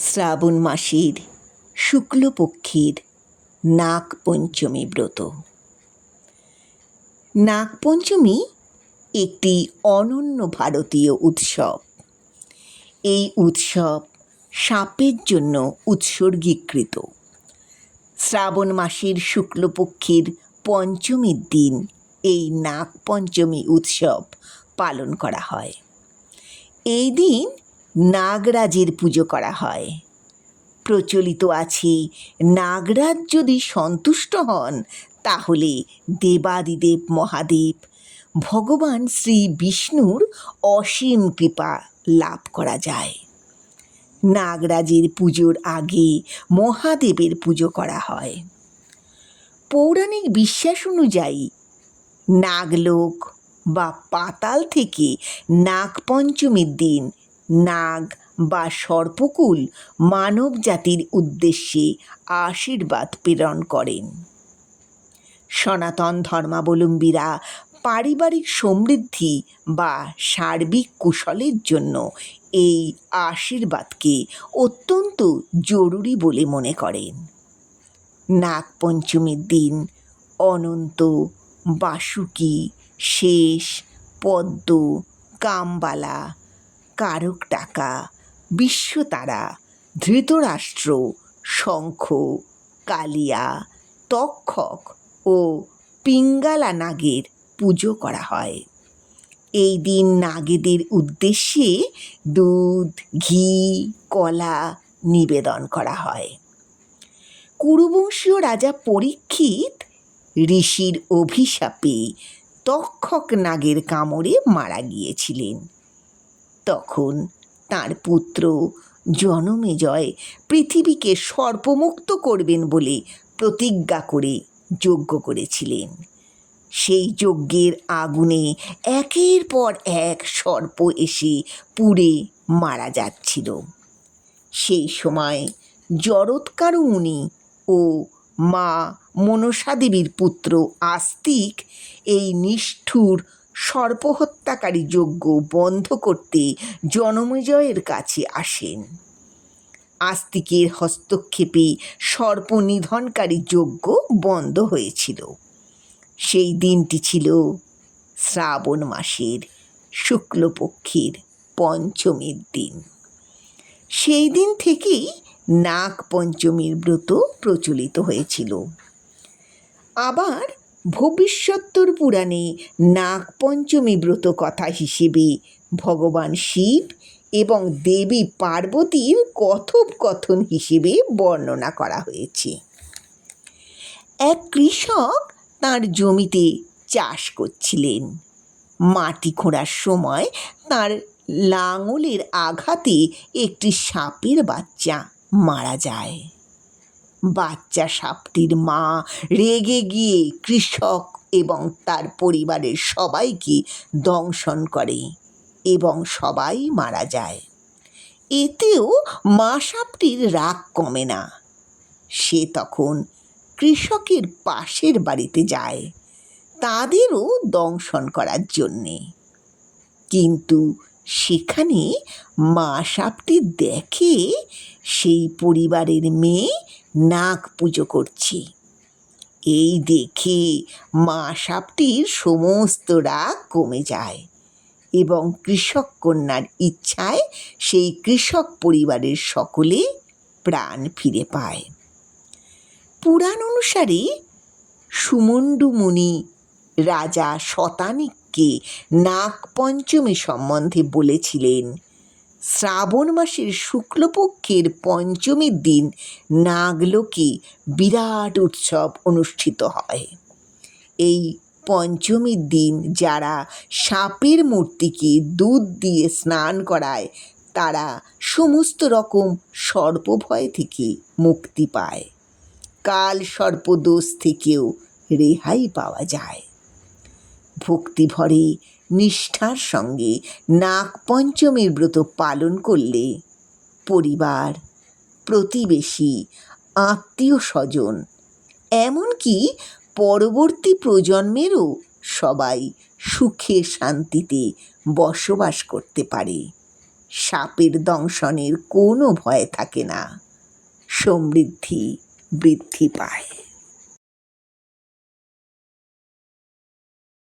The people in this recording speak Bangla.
শ্রাবণ মাসের শুক্লপক্ষের নাগ পঞ্চমী ব্রত। নাগপঞ্চমী একটি অনন্য ভারতীয় উৎসব। এই উৎসব সাপের জন্য উৎসর্গীকৃত। শ্রাবণ মাসের শুক্লপক্ষের পঞ্চমীর দিন এই নাগপঞ্চমী উৎসব পালন করা হয়। এই দিন নাগরাজের পুজো করা হয়। প্রচলিত আছে, নাগরাজ যদি সন্তুষ্ট হন, তাহলে দেবাদিদেব মহাদেব, ভগবান শ্রী বিষ্ণুর অসীম কৃপা লাভ করা যায়। নাগরাজের পুজোর আগে মহাদেবের পুজো করা হয়। পৌরাণিক বিশ্বাস অনুযায়ী, নাগলোক বা পাতাল থেকে নাগপঞ্চমীর দিন নাগ বা সর্পকুল মানব জাতির উদ্দেশ্যে আশীর্বাদ প্রেরণ করেন। সনাতন ধর্মাবলম্বীরা পারিবারিক সমৃদ্ধি বা সার্বিক কুশলের জন্য এই আশীর্বাদকে অত্যন্ত জরুরি বলে মনে করেন। নাগপঞ্চমীর দিন অনন্ত, বাসুকি, শেষ, পদ্ম, কামবালা কারক টাকা বিশ্বতারা ধৃতরাষ্ট্র, শঙ্খ, কালিয়া, তক্ষক ও পিঙ্গালা নাগের পুজো করা হয়। এই দিন নাগেদের উদ্দেশ্যে দুধ, ঘি, কলা নিবেদন করা হয়। কুরুবংশীয় রাজা পরীক্ষিত ঋষির অভিশাপে তক্ষক নাগের কামড়ে মারা গিয়েছিলেন। তখন তার পুত্র জনমেজয় পৃথিবীকে সর্পমুক্ত করবেন বলে প্রতিজ্ঞা করে যজ্ঞ করেছিলেন। সেই যজ্ঞের আগুনে একের পর এক সর্প এসে পুড়ে মারা যাচ্ছিল। সেই সময় জরৎকারু মুনি ও মা মনসা দেবীর পুত্র আস্তিক এই নিষ্ঠুর সর্পহত্যাকারী যজ্ঞ বন্ধ করতে জনমেজয়ের কাছে আসেন। আস্তিকের হস্তক্ষেপে সর্প নিধনকারী যজ্ঞ বন্ধ হয়েছিল। সেই দিনটি ছিল শ্রাবণ মাসের শুক্লপক্ষের পঞ্চমীর দিন। সেই দিন থেকেই নাগ পঞ্চমীর ব্রত প্রচলিত হয়েছিল। আবার ভবিষ্যত্তর পুরাণে নাগপঞ্চমী ব্রত কথা হিসেবে ভগবান শিব এবং দেবী পার্বতীর কথোপকথন হিসেবে বর্ণনা করা হয়েছে। এক কৃষক তার জমিতে চাষ করছিলেন। মাটি খোঁড়ার সময় তার লাঙলের আঘাতে একটি সাপের বাচ্চা মারা যায়। বাচ্চা সাপটির মা রেগে গিয়ে কৃষক এবং তার পরিবারের সবাইকে দংশন করে এবং সবাই মারা যায়। এতেও মা সাপটির রাগ কমে না। সে তখন কৃষকের পাশের বাড়িতে যায় তাদেরও দংশন করার জন্যে। কিন্তু সেখানে মা সাপটি দেখে সেই পরিবারের মেয়ে নাগ পুজো করছি। এই দেখে মা সাপটির সমস্ত রাগ কমে যায় এবং কৃষক কন্যার ইচ্ছায় সেই কৃষক পরিবারের সকলে প্রাণ ফিরে পায়। পুরাণ অনুসারে সুমন্ডু মুনি রাজা শতানিককে নাগপঞ্চমী সম্বন্ধে বলেছিলেন শ্রাবণ মাসের শুক্লপক্ষের পঞ্চমীর দিন নাগলোকে বিরাট উৎসব অনুষ্ঠিত হয়। এই পঞ্চমীর দিন যারা সাপের মূর্তিকে দুধ দিয়ে স্নান করায়, তারা সমস্ত রকম সর্পভয় থেকে মুক্তি পায়। কাল সর্পদোষ থেকেও রেহাই পাওয়া যায়। ভক্তিভরে নিষ্ঠার সঙ্গে নাগপঞ্চমীর ব্রত পালন করলে পরিবার, প্রতিবেশী, আত্মীয় স্বজন, এমনকি পরবর্তী প্রজন্মেরও সবাই সুখে শান্তিতে বসবাস করতে পারে। সাপের দংশনের কোনো ভয় থাকে না। সমৃদ্ধি বৃদ্ধি পায়।